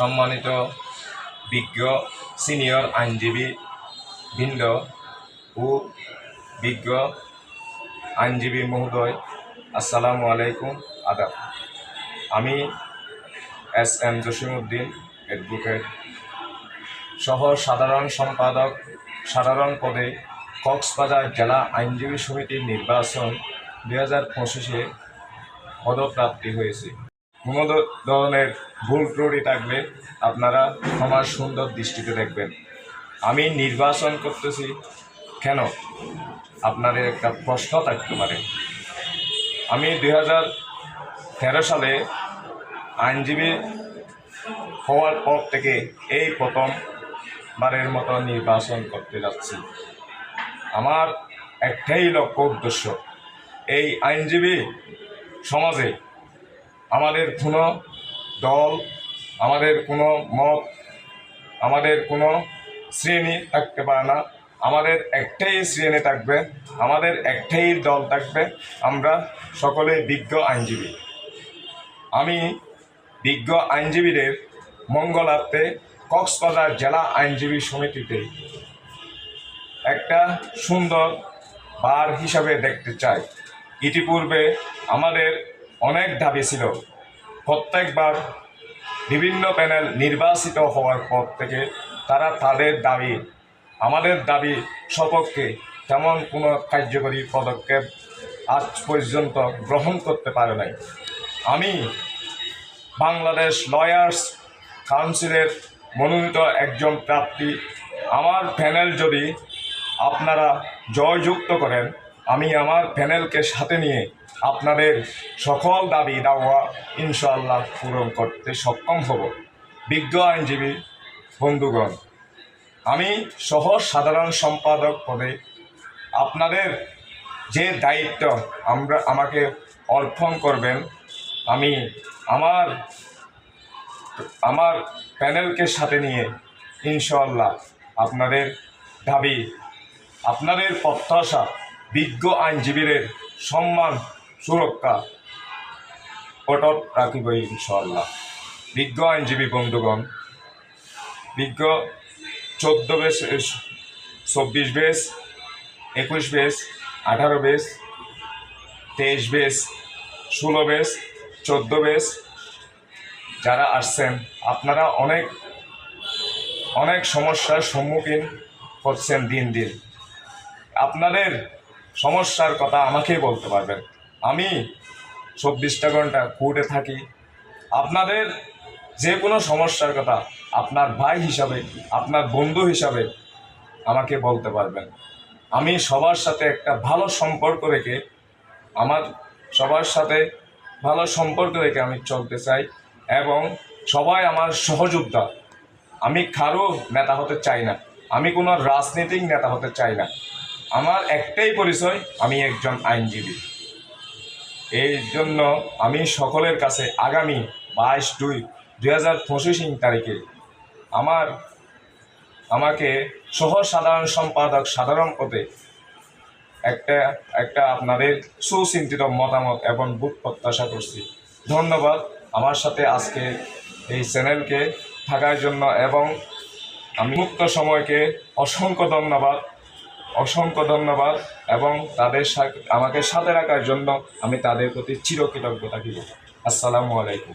সম্মানিত বিজ্ঞ, সিনিয়র আইনজীবী বৃন্দ ও বিজ্ঞ আইনজীবী মহোদয়, আসসালামু আলাইকুম, আদাব। আমি এস এম জসিমউদ্দিন অ্যাডভোকেট সহ সাধারণ সম্পাদক, সাধারণ পদে কক্সবাজার জেলা আইনজীবী সমিতির নির্বাচন দুই হাজার পঁচিশে পদপ্রাপ্তি হয়েছে। কোনো ধরনের ভুল ত্রুটি থাকলে আপনারা আমার সুন্দর দৃষ্টিতে দেখবেন। আমি নির্বাচন করতেছি কেন? আপনাদের একটা প্রশ্ন থাকতে পারে। আমি দুই হাজার তেরো সালে আইনজীবী হওয়ার পর থেকে এই প্রথম বারের মতো নির্বাচন করতে যাচ্ছি। আমার একটাই লক্ষ্য, উদ্দেশ্য, এই আইনজীবী সমাজে আমাদের কোনো দল, আমাদের কোনো মত, আমাদের কোনো শ্রেণি থাকতে পারে না। আমাদের একটাই শ্রেণি থাকবে, আমাদের একটাই দল থাকবে, আমরা সকলে বিজ্ঞ আইনজীবী। আমি বিজ্ঞ আইনজীবীদের মঙ্গলার্থে কক্সবাজার জেলা আইনজীবী সমিতিতে একটা সুন্দর বার হিসাবে দেখতে চাই। ইতিপূর্বে আমাদের অনেক দাবি ছিল। প্রত্যেকবার বিভিন্ন প্যানেল নির্বাচিত হওয়ার পর থেকে তারা তাদের দাবি, আমাদের দাবি সপক্ষে তেমন কোনো কার্যকরী পদক্ষেপ আজ পর্যন্ত গ্রহণ করতে পারে নাই। আমি বাংলাদেশ লয়ার্স কাউন্সিলের মনোনীত একজন প্রার্থী। আমার প্যানেল যদি আপনারা জয়যুক্ত করেন, আমি আমার প্যানেলকে সাথে নিয়ে আপনাদের সকল দাবি দাওয়া ইনশাআল্লাহ পূরণ করতে সক্ষম হব। বিজ্ঞ আইনজীবী, বন্ধুগণ, আমি সহজ সাধারণ সম্পাদক পদে আপনাদের যে দায়িত্ব আমরা আমাকে অর্পণ করবেন, আমি আমার আমার প্যানেলকে সাথে নিয়ে ইনশাআল্লাহ আপনাদের দাবি, আপনাদের প্রত্যাশা, বিজ্ঞ আইনজীবীদের সম্মান সুরক্ষা। অটট রাখিব ইনশাআল্লাহ। বিজ্ঞ আইনজীবী বন্ধুগণ, বিজ্ঞ চোদ্দ বেশ, চব্বিশ বেশ, একুশ বেশ, আঠারো বেশ, তেইশ বেশ, ষোলো বেশ, চোদ্দ বেশ যারা আসছেন, আপনারা অনেক অনেক সমস্যার সম্মুখীন হচ্ছেন দিন দিন। আপনাদের সমস্যার কথা আমাকেই বলতে পারবেন। আমি চব্বিশটা ঘণ্টা কোর্টে থাকি। আপনাদের যে কোনো সমস্যার কথা আপনার ভাই হিসাবে, আপনার বন্ধু হিসাবে আমাকে বলতে পারবেন। আমি সবার সাথে একটা ভালো সম্পর্ক রেখে, আমার সবার সাথে ভালো সম্পর্ক রেখে আমি চলতে চাই এবং সবাই আমার সহযোদ্ধা। আমি কারও নেতা হতে চাই না। আমি কোনো রাজনৈতিক নেতা হতে চাই না। আমার একটাই পরিচয়, আমি একজন আইনজীবী। এই জন্য আমি সকলের কাছে আগামী বাইশ দুই দুই হাজার পঁচিশ তারিখে আমার, আমাকে সহ সাধারণ সম্পাদক সাধারণ পদে একটা একটা আপনাদের সুচিন্তিত মতামত এবং বুক প্রত্যাশা করছি। ধন্যবাদ আমার সাথে আজকে এই চ্যানেলকে থাকার জন্য এবং আমি মুক্ত সময়কে অসংখ্য ধন্যবাদ। অসংখ্য ধন্যবাদ এবং তাদের আমাকে সাথে রাখার জন্য আমি তাদের প্রতি চিরকৃতজ্ঞতা দিব। আসসালামু আলাইকুম।